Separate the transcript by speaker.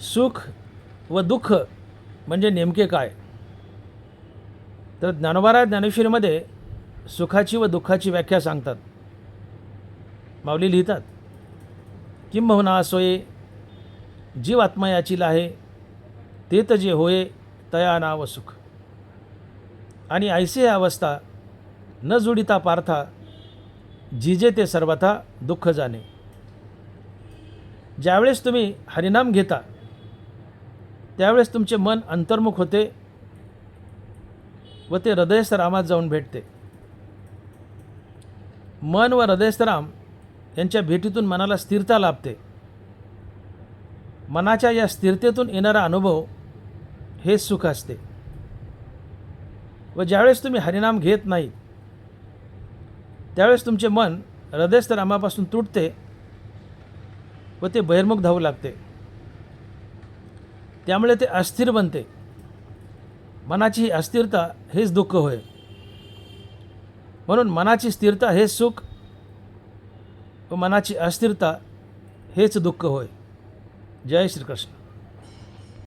Speaker 1: सुख व दुःख म्हणजे नेमके काय? तर ज्ञानोबारा ज्ञानेश्वरीमध्ये सुखाची व दुःखाची व्याख्या सांगतात. माऊली लिहितात किंबहुना सोये जीव आत्मा याची आहे तर जे होये तया नाव सुख. आणि ऐसी ही अवस्था न जुडिता पार्था जिजे ते सर्वथा दुःख जाणे. ज्यावेळेस तुम्ही हरिनाम घेता त्यावेळेस तुमचे मन अंतर्मुख होते व ते हृदयस्थरामात जाऊन भेटते. मन व हृदयस्थराम यांच्या भेटीतून मनाला स्थिरता लाभते. मनाच्या या स्थिरतेतून येणारा अनुभव हेच सुख असते. व ज्यावेळेस तुम्ही हरिनाम घेत नाही त्यावेळेस तुमचे मन हृदयस्थरामापासून तुटते व ते बहिर्मुख धावू लागते. त्यामुळे ते अस्थिर बनते. मनाची ही अस्थिरता हेच दुःख होय. म्हणून मनाची स्थिरता हेच सुख व मनाची अस्थिरता हेच दुःख होय. जय श्रीकृष्ण.